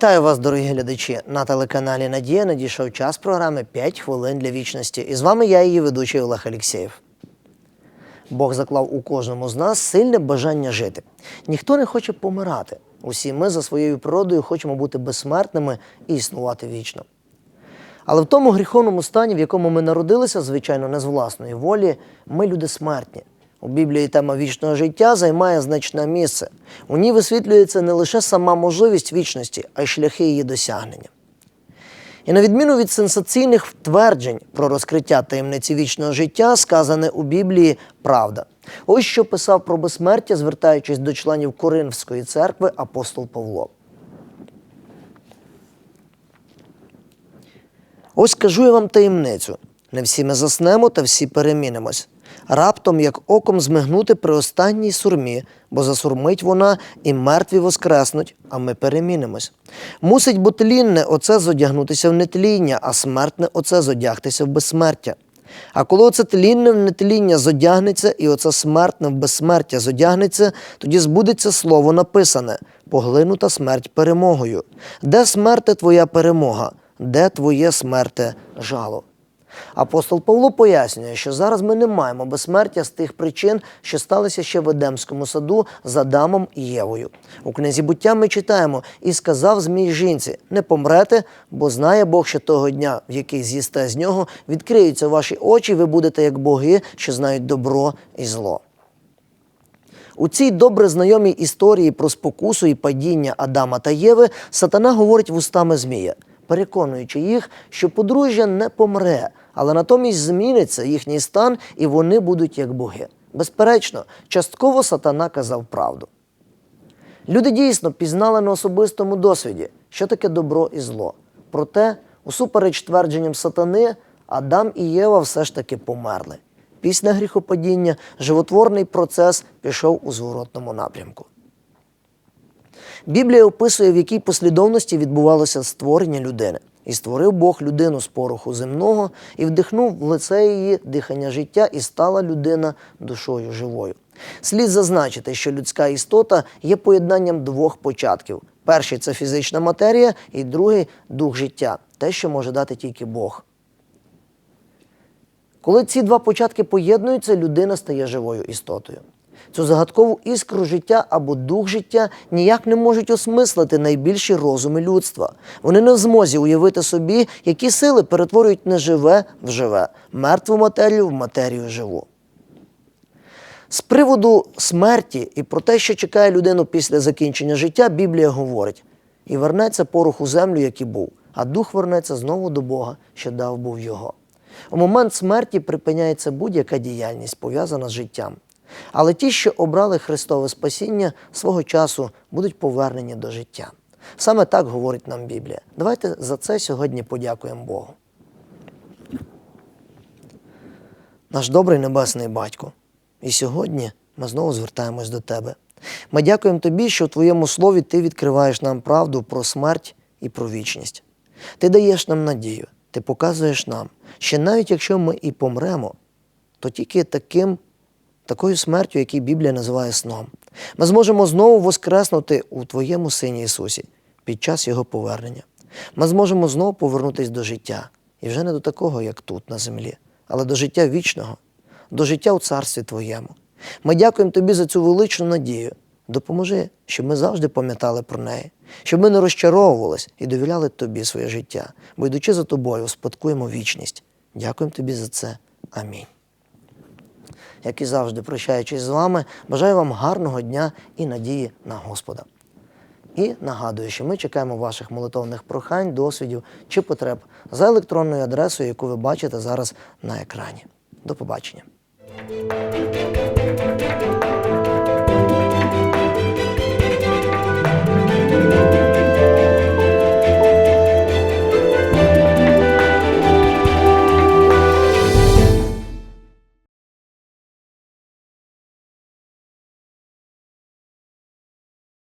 Вітаю вас, дорогі глядачі. На телеканалі Надія надійшов час програми «5 хвилин для вічності. І з вами я, її ведучий Олег Алєксєєв. Бог заклав у кожному з нас сильне бажання жити. Ніхто не хоче помирати. Усі ми за своєю природою хочемо бути безсмертними і існувати вічно. Але в тому гріховному стані, в якому ми народилися, звичайно, не з власної волі, ми люди смертні. У Біблії тема вічного життя займає значне місце. У ній висвітлюється не лише сама можливість вічності, а й шляхи її досягнення. І на відміну від сенсаційних тверджень про розкриття таємниці вічного життя, сказане у Біблії правда. Ось що писав про безсмертя, звертаючись до членів Коринфської церкви апостол Павло. Ось кажу я вам таємницю. Не всі ми заснемо, та всі перемінимось. Раптом, як оком змигнути при останній сурмі, бо засурмить вона, і мертві воскреснуть, а ми перемінимось. Мусить бо тлінне оце зодягнутися в нетління, а смертне оце зодягтися в безсмертя. А коли оце тлінне в нетління зодягнеться, і оце смертне в безсмертя зодягнеться, тоді збудеться слово написане поглинута смерть перемогою. Де смерте твоя перемога? Де твоє смерте жало? Апостол Павло пояснює, що зараз ми не маємо безсмертя з тих причин, що сталися ще в Едемському саду з Адамом і Євою. У книзі буття ми читаємо і сказав змій жінці: не помрете, бо знає Бог, що того дня, в який з'їсте з нього, відкриються ваші очі, і ви будете як боги, що знають добро і зло. У цій добре знайомій історії про спокусу і падіння Адама та Єви сатана говорить вустами Змія, переконуючи їх, що подружжя не помре, але натомість зміниться їхній стан, і вони будуть як боги. Безперечно, частково сатана казав правду. Люди дійсно пізнали на особистому досвіді, що таке добро і зло. Проте, усупереч твердженням сатани, Адам і Єва все ж таки померли. Після гріхопадіння животворний процес пішов у зворотному напрямку. Біблія описує, в якій послідовності відбувалося створення людини. І створив Бог людину з пороху земного і вдихнув в лице її дихання життя, і стала людина душою живою. Слід зазначити, що людська істота є поєднанням двох початків: перший це фізична матерія, і другий дух життя, те, що може дати тільки Бог. Коли ці два початки поєднуються, людина стає живою істотою. Цю загадкову іскру життя або дух життя ніяк не можуть осмислити найбільші розуми людства. Вони не в змозі уявити собі, які сили перетворюють неживе в живе, мертву матерію в матерію живу. З приводу смерті і про те, що чекає людину після закінчення життя, Біблія говорить: і вернеться порох у землю, як і був, а дух вернеться знову до Бога, що дав був його. У момент смерті припиняється будь-яка діяльність, пов'язана з життям. Але ті, що обрали Христове спасіння, свого часу будуть повернені до життя. Саме так говорить нам Біблія. Давайте за це сьогодні подякуємо Богу. Наш добрий небесний батько. І сьогодні ми знову звертаємось до Тебе. Ми дякуємо Тобі, що в Твоєму слові Ти відкриваєш нам правду про смерть і про вічність. Ти даєш нам надію, ти показуєш нам, що навіть якщо ми і помремо, то тільки таким, такою смертю, яку Біблія називає сном, ми зможемо знову воскреснути у Твоєму Сині Ісусі під час Його повернення. Ми зможемо знову повернутися до життя. І вже не до такого, як тут, на землі, але до життя вічного, до життя у Царстві Твоєму. Ми дякуємо Тобі за цю величну надію. Допоможи, щоб ми завжди пам'ятали про неї, щоб ми не розчаровувались і довіряли Тобі своє життя, бо йдучи за тобою, спадкуємо вічність. Дякуємо Тобі за це. Амінь. Як і завжди, прощаючись з вами, бажаю вам гарного дня і надії на Господа. І нагадую, що ми чекаємо ваших молитовних прохань, досвідів чи потреб за електронною адресою, яку ви бачите зараз на екрані. До побачення.